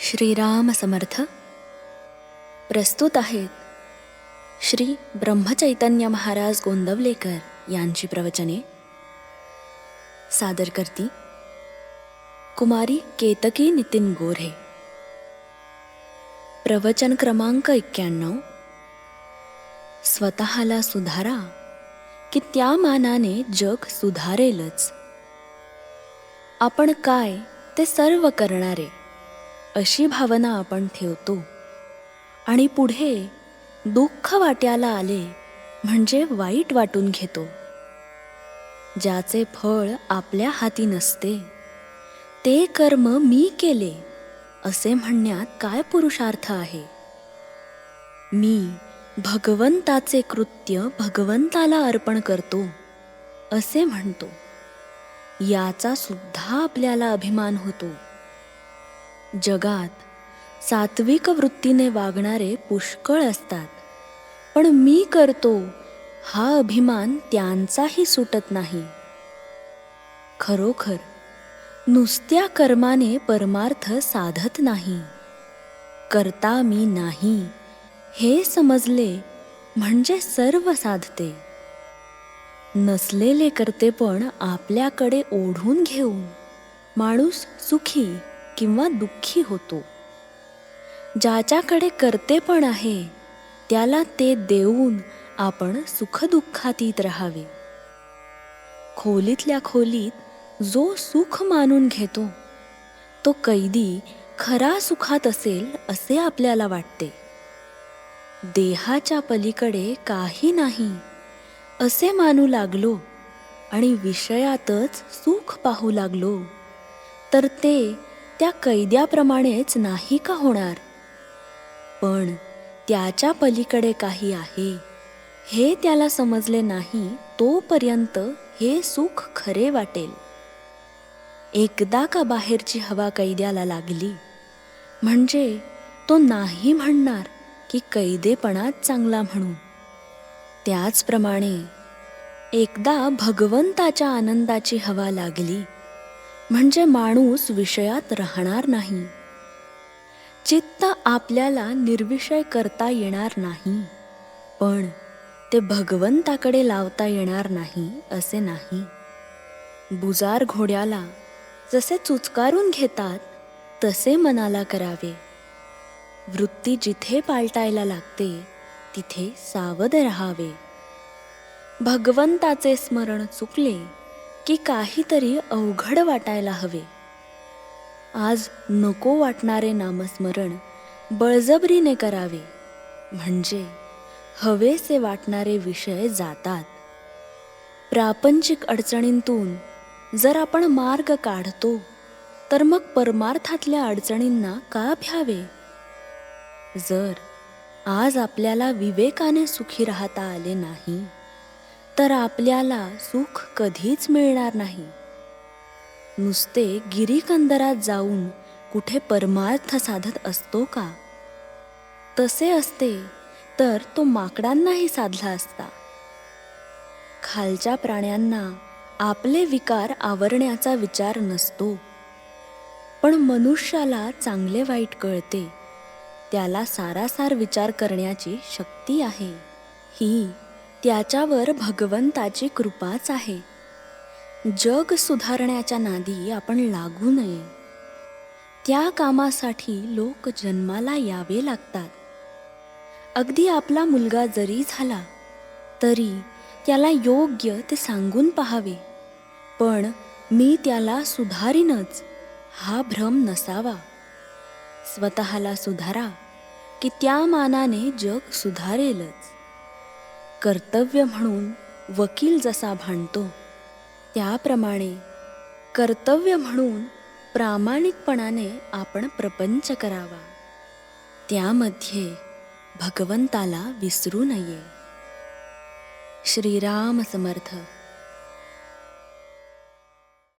श्रीराम समर्थ प्रस्तुत आहेत श्री ब्रह्मचैतन्य महाराज गोंदवलेकर यांची प्रवचने. सादर करती कुमारी केतकी नितीन गोरे प्रवचन क्रमांक एक्क्याण्णव. स्वतःला सुधारा की त्या मानाने जग सुधारेलच. आपण काय ते सर्व करणारे? अशी भावना आपण ठेवतो. आणि पुढे दुःख वाट्याला आले म्हणजे वाईट वाटून घेतो. ज्याचे फळ आपल्या हाती नसते ते कर्म मी केले असे म्हणण्यात काय पुरुषार्थ आहे? मी भगवंताचे कृत्य भगवंताला अर्पण करतो असे म्हणतो. याचा सुद्धा आपल्याला अभिमान होतो. जगात सात्विक वृत्तीने वागणारे पुष्कळ असतात. पण मी करतो हा अभिमान त्यांचाही सुटत नाही. खरोखर नुसत्या कर्माने परमार्थ साधत नाही. करता मी नाही हे समजले म्हणजे सर्व साधते. नसलेले करते पण आपल्याकडे ओढून घेऊन माणूस सुखी किंवा दुःखी होतो. ज्याच्याकडे करतेपण आहे त्याला ते देऊन आपण सुखदुःखातीत राहावे. खोलीतल्या खोलीत जो सुख मानून घेतो तो कैदी खरा सुखात असेल असे आपल्याला वाटते. देहाच्या पलीकडे काही नाही असे मानू लागलो आणि विषयातच सुख पाहू लागलो तर ते त्या कैद्याप्रमाणेच नाही का होणार? पण त्याच्या पलीकडे काही आहे. हे त्याला समजले नाही तोपर्यंत हे सुख खरे वाटेल. एकदा का बाहेरची हवा कैद्याला लागली? म्हणजे तो नाही म्हणणार की कैदेपणात चांगला म्हणून त्याचप्रमाणे एकदा भगवंताच्या आनंदाची हवा लागली म्हणजे माणूस विषयात राहणार नाही. चित्त आपल्याला निर्विषय करता येणार नाही. पण ते भगवंताकडे लावता येणार नाही असे नाही. बुजार घोड्याला जसे चुचकारून घेतात तसे मनाला करावे. वृत्ती जिथे पालटायला लागते तिथे सावध राहावे. भगवंताचे स्मरण चुकले की काहीतरी अवघड वाटायला हवे. आज नको वाटणारे नामस्मरण बळजबरीने करावे. म्हणजे हवेसे वाटणारे विषय जातात. प्रापंचिक अडचणींतून जर आपण मार्ग काढतो तर मग परमार्थातल्या अडचणींना का भ्यावे? जर आज आपल्याला विवेकाने सुखी राहता आले नाही तर आपल्याला सुख कधीच मिळणार नाही. नुसते गिरीकंदरात जाऊन कुठे परमार्थ साधत असतो का? तसे असते तर तो माकडांनाही साधला असता. खालच्या प्राण्यांना आपले विकार आवरण्याचा विचार नसतो. पण मनुष्याला चांगले वाईट कळते. त्याला सारासार विचार करण्याची शक्ती आहे. ही त्याच्यावर भगवंताची कृपाच आहे. जग सुधारण्याच्या नादी आपण लागू नये. त्या कामासाठी लोक जन्माला यावे लागतात. अगदी आपला मुलगा जरी झाला तरी त्याला योग्य ते सांगून पाहावे. पण मी त्याला सुधारीनच हा भ्रम नसावा. स्वतःला सुधारा की त्या मानाने जग सुधारेलच. कर्तव्य म्हणून वकील जसा भांडतो त्याप्रमाणे कर्तव्य म्हणून प्रामाणिकपणाने आपण प्रपंच करावा. त्यामध्ये भगवंताला विसरू नये. श्रीराम समर्थ.